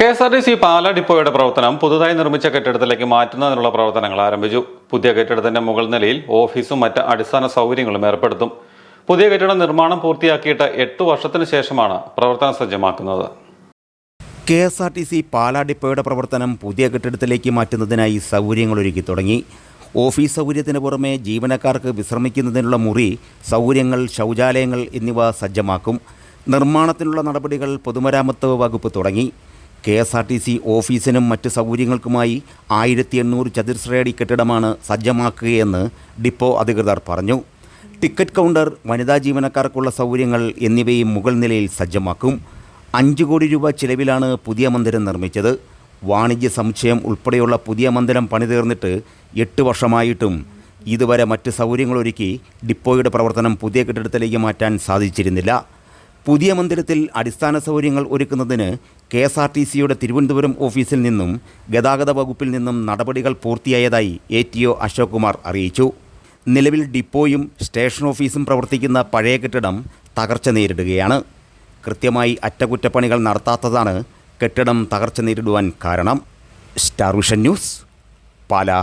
K S R T C Pala ഡിപ്പോയുടെ പ്രവർത്തനം പുതുതായി നിർമ്മിച്ച കെട്ടിടത്തിലേക്ക് മാറ്റുന്നതിനുള്ള പ്രവർത്തനങ്ങൾ ആരംഭിച്ചു. പുതിയ കെട്ടിടത്തിന്റെ മുകൾ നിലയിൽ ഓഫീസും മറ്റ് അടിസ്ഥാന സൗകര്യങ്ങളും ഏർപ്പെടുത്തും. പുതിയ കെട്ടിട നിർമ്മാണം പൂർത്തിയാക്കിയിട്ട് എട്ട് വർഷത്തിന് ശേഷമാണ് പ്രവർത്തന സജ്ജമാക്കുന്നത്. K S R T C Pala ഡിപ്പോയുടെ പ്രവർത്തനം പുതിയ കെട്ടിടത്തിലേക്ക് മാറ്റുന്നതിനായി സൗകര്യങ്ങൾ ഒരുക്കി തുടങ്ങി. ഓഫീസ് സൗകര്യത്തിന് പുറമെ ജീവനക്കാർക്ക് വിശ്രമിക്കുന്നതിനുള്ള മുറി സൗകര്യങ്ങൾ ശൗചാലയങ്ങൾ എന്നിവ സജ്ജമാക്കും. നിർമ്മാണത്തിനുള്ള നടപടികൾ പൊതുമരാമത്ത് വകുപ്പ് തുടങ്ങി. K S R T C ഓഫീസിനും മറ്റ് സൗകര്യങ്ങൾക്കുമായി ആയിരത്തി എണ്ണൂറ് ചതുരശ്രയടി കെട്ടിടമാണ് സജ്ജമാക്കുകയെന്ന് ഡിപ്പോ അധികൃതർ പറഞ്ഞു. ടിക്കറ്റ് കൗണ്ടർ വനിതാ ജീവനക്കാർക്കുള്ള സൗകര്യങ്ങൾ എന്നിവയും മുകൾ നിലയിൽ സജ്ജമാക്കും. അഞ്ച് കോടി രൂപ ചിലവിലാണ് പുതിയ മന്ദിരം നിർമ്മിച്ചത്. വാണിജ്യ സമുച്ചയം ഉൾപ്പെടെയുള്ള പുതിയ മന്ദിരം പണിതീർന്നിട്ട് എട്ട് വർഷമായിട്ടും ഇതുവരെ മറ്റ് സൗകര്യങ്ങളൊരുക്കി ഡിപ്പോയുടെ പ്രവർത്തനം പുതിയ കെട്ടിടത്തിലേക്ക് മാറ്റാൻ സാധിച്ചിരുന്നില്ല. പുതിയ മന്ദിരത്തിൽ അടിസ്ഥാന സൗകര്യങ്ങൾ ഒരുക്കുന്നതിന് കെ എസ് ആർ ടി സിയുടെ തിരുവനന്തപുരം ഓഫീസിൽ നിന്നും ഗതാഗത വകുപ്പിൽ നിന്നും നടപടികൾ പൂർത്തിയായതായി A T O Ashok Kumar അറിയിച്ചു. നിലവിൽ ഡിപ്പോയും സ്റ്റേഷൻ ഓഫീസും പ്രവർത്തിക്കുന്ന പഴയ കെട്ടിടം തകർച്ച നേരിടുകയാണ്. കൃത്യമായി അറ്റകുറ്റപ്പണികൾ നടത്താത്തതാണ് കെട്ടിടം തകർച്ച നേരിടുവാൻ കാരണം. Star Vision News Pala.